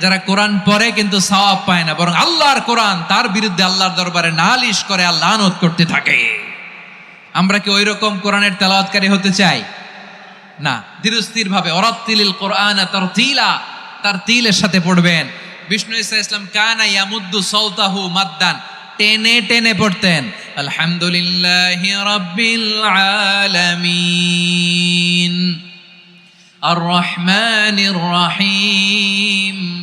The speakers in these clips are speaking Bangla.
যারা কোরআন পড়ে কিন্তু সওয়াব পায় না, বরং আল্লাহর কোরআন তার বিরুদ্ধে আল্লাহর দরবারে নালিশ করে আল্লাহ আনোদ করতে থাকে। আমরা কি ওই রকম কোরআনের তেলাওয়াতকারী হতে চাই? না, ধীরস্থিরভাবে। অরাত্তিলিল কোরআন তার তিলা তার তিলের সাথে পড়বেন। বিষ্ণু ইসা ইসলাম কানা ইয়ামুদ্দু সৌতাহু মাদ্দান, টেনে টেনে পড়তেন। আলহামদুলিল্লাহ রাব্বিল আলামিন। আর রহমানির রহিম।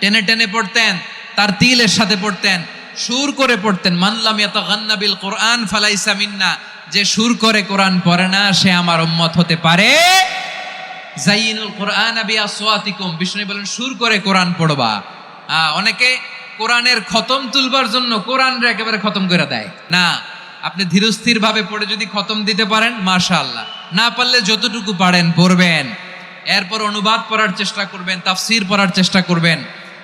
টেনে টেনে পড়তেন, তার তিলের সাথে পড়তেন, সুর করে পড়তেন মানলাম ইয়াতাগান্না বিল কোরআন ফালাইসা মিন্না যে সুর করে কোরআন পড়ে না, সে আমার উম্মত হতে পারে? জাইনুল কোরআন আবি আসওয়াতিকুম বিষ্ণু বলেন, সুর করে কোরআন পড়বা। অনেকে কোরআনের খতম তুলবার জন্য কোরআন একেবারে খতম করে দেয়। না, আপনি ধীরস্থির ভাবে পড়ে যদি খতম দিতে পারেন, মাশাআল্লাহ। না পারলে যতটুকু পারেন পড়বেন। এরপর অনুবাদ পড়ার চেষ্টা করবেন, তাফসির পড়ার চেষ্টা করবেন।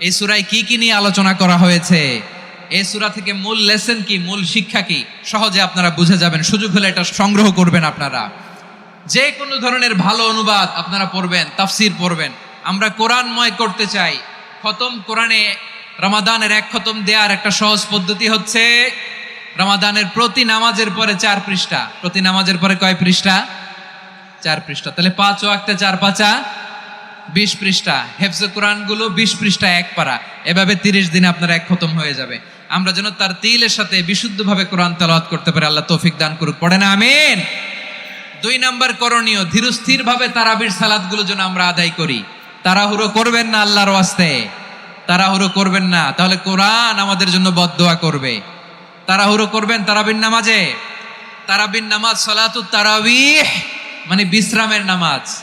এই সুরায় কি কি নিয়ে আলোচনা করা হয়েছে? এই সুরা থেকে মূল লেসন কি? মূল শিক্ষা কি? সহজে আপনারা বুঝে যাবেন। সুযোগ হলে এটা সংগ্রহ করবেন আপনারা। যে কোনো ধরনের ভালো অনুবাদ আপনারা পড়বেন, তাফসির পড়বেন। আমরা কোরআনময় করতে চাই। খতম কোরআনে রমাদানের এক খতম দেওয়ার একটা সহজ পদ্ধতি হচ্ছে রমাদানের প্রতি নামাজের পরে চার পৃষ্ঠা। প্রতি নামাজের পরে কয় পৃষ্ঠা? চার পৃষ্ঠা। তাহলে পাঁচ ওয়াক্তে চার পাঁচা বিশ পৃষ্ঠা। হেফজে কোরআনগুলো বিশ পৃষ্ঠা এক পারা। এভাবে তিরিশ দিনে আপনার এক খতম হয়ে যাবে। আমরা যেন তার তিলের সাথে বিশুদ্ধভাবে কোরআন তেলাওয়াত করতে পারি, আল্লাহ তৌফিক দান করুক। পড়ে না আমিন। দুই নাম্বার করণীয় ধীরস্থির ভাবে তারাবির সালাদগুলো যেন আমরা আদায় করি। তাড়াহুড়ো করবেন না আল্লাহর ওয়াস্তে। তাড়াহুড়ো করবেন না। তাহলে কোরআন আমাদের জন্য বদদোয়া করবে। তাড়াহুড়ো করবেন তারাবির নামাজে। তারাবির নামাজ সলাতুত তারাবিহ মানে বিশ্রামের নামাজ।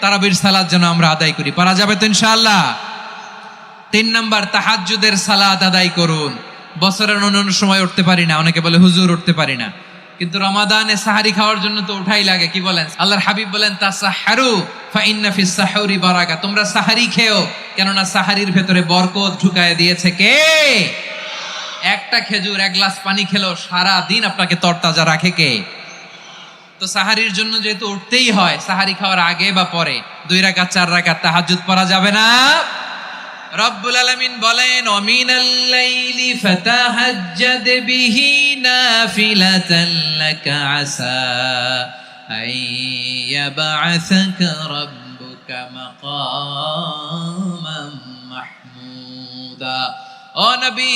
তারাবির সালাদ যেন আমরা আদায় করি। পারা যাবে তো ইনশাআল্লাহ? তিন নাম্বার, তাহাজ্জুদের সালাদ আদায় করুন। বছরের অন্যান্য সময় উঠতে পারি না, অনেকে বলে হুজুর উঠতে পারি না। কিন্তু রমাদানে সাহারি খাওয়ার জন্য তো উঠাই লাগে, কি বলেন? আল্লাহর হাবিব বলেন, তাসাহারু ফাইন্না ফিস সাহুরি বারাকা। তোমরা সাহারি খেও, কেননা সাহারির ভেতরে বরকত ঢুকায় দিয়েছে কে? একটা খেজুর, এক গ্লাস পানি খেলো সারা দিন আপনাকে তরতাজা রাখে কে? তো সাহারির জন্য যেহেতু উঠতেই হয়, সাহারি খাওয়ার আগে বা পরে, দুই রাকাত, চার রাকাত তাহাজ্জুদ পড়া যাবে না। রব্বুল আলামিন বলেন, অমিনাল আসা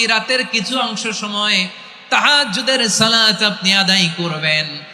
রাতের কিছু অংশ সময় তাহাজ্জুদের সালাত আপনি আদায় করবেন।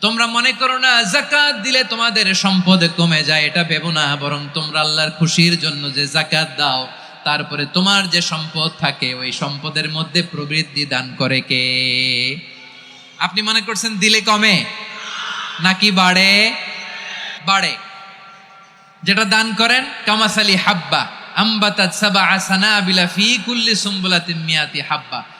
তোমরা মনে করো না, জাকাত দিলে তোমাদের সম্পদ কমে যায়, এটা ভেবো না, বরং তোমরা আল্লাহর খুশির জন্য যে জাকাত দাও, তারপরে তোমার যে সম্পদ থাকে, ওই সম্পদের মধ্যে প্রবৃদ্ধি দান করে কে? আপনি মনে করছেন দিলে কমে? নাকি বাড়ে? বাড়ে। যেটা দান করেন, কামাসালি হাব্বা, আম্বাতাত সাবা সানাবিলা ফি কুল্লি সুম্বুলাতিন মিয়াতি হাব্বা।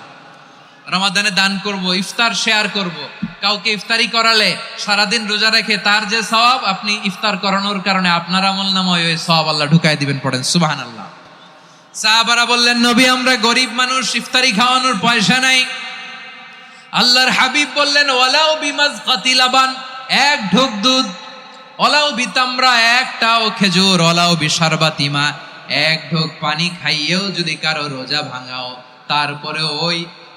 রমাদানে দান করব, ইফতার শেয়ার করব। কাউকে ইফতারি করালে সারাদিন রোজা রেখে তার যে সওয়াব, আপনি ইফতার করানোর কারণে আপনার আমল নাময় ওই সওয়াব আল্লাহ ঢুকাই দিবেন পড়েন। সুবাহান আল্লাহ সাহাবারা বললেন, নবী, আমরা গরিব মানুষ, ইফতারি খাওয়ানোর পয়সা নাই। আল্লাহর হাবিব বললেন ওয়ালাও বিমাজ কাতিলাবান এক ঢোক দুধ ওলাও বিতামরা, একটাও খেজুর ওলাও বিশারবাতিমা এক ঢোক পানি খাইয়েও যদি কারও রোজা ভাঙাও তারপরে ওই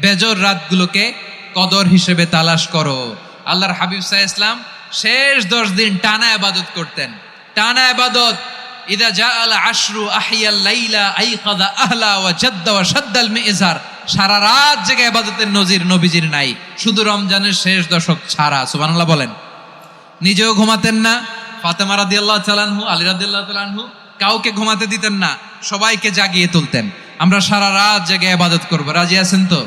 বেজর রাতগুলোকে কদর হিসেবে তালাশ করো। আল্লাহর হাবিব সাহ ইসলাম শেষ দশ দিন টানা আবাদত করতেন। টানা আবাদত ইদা জা আল আশরু আহিয়াল লাইলা আইকাদা আহলা ওয়া জাদ্দা ওয়া শাদ্দাল মিজার। সারা রাত জেগে আবাদতের নজির নবীজির নাই। শুধু রমজানের শেষ দশক ছাড়া, সুবহানাল্লাহ বলেন। নিজেও ঘুমাতেন না। ফাতেমা রাদিয়াল্লাহু তাআলাহু আলী রাদিয়াল্লাহু তাআলাহু কাউকে ঘুমাতে দিতেন না। সবাইকে জাগিয়ে তুলতেন। আমরা সারা রাত জেগে আবাদত করব। রাজি আছেন তো?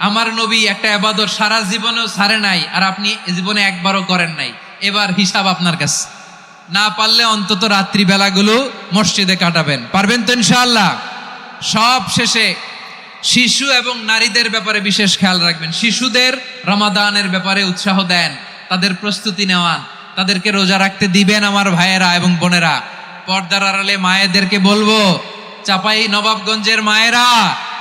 আমার নবী একটা আবাদত সারা জীবনেও সারে নাই আর আপনি জীবনে একবারও করেন নাই। এবার হিসাব আপনার কাছে। না পারলে অন্তত রাত্রিবেলাগুলো মসজিদে কাটাবেন। পারবেন তো ইনশাআল্লাহ? সব শেষে শিশু এবং নারীদের ব্যাপারে বিশেষ খেয়াল রাখবেন। শিশুদের রমাদানের ব্যাপারে উৎসাহ দেন, তাদের প্রস্তুতি নেওয়ান, তাদেরকে রোজা রাখতে দিবেন আমার ভাইয়েরা এবং বোনেরা। পর্দার আড়ালে মায়েদেরকে বলব, চাপাই নবাবগঞ্জের মায়েরা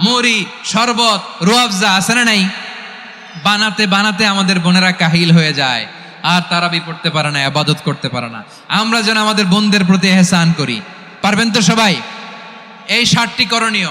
মুড়ি শরবত রোয়াবজা আছে না নাই? বানাতে বানাতে আমাদের বোনেরা কাহিল হয়ে যায়। আর তারা বি পড়তে পারে না, আবাদত করতে পারে না। আমরা যেন আমাদের বোনদের প্রতি এহসান করি। পারবেন তো সবাই? এই ষাটটি করণীয়।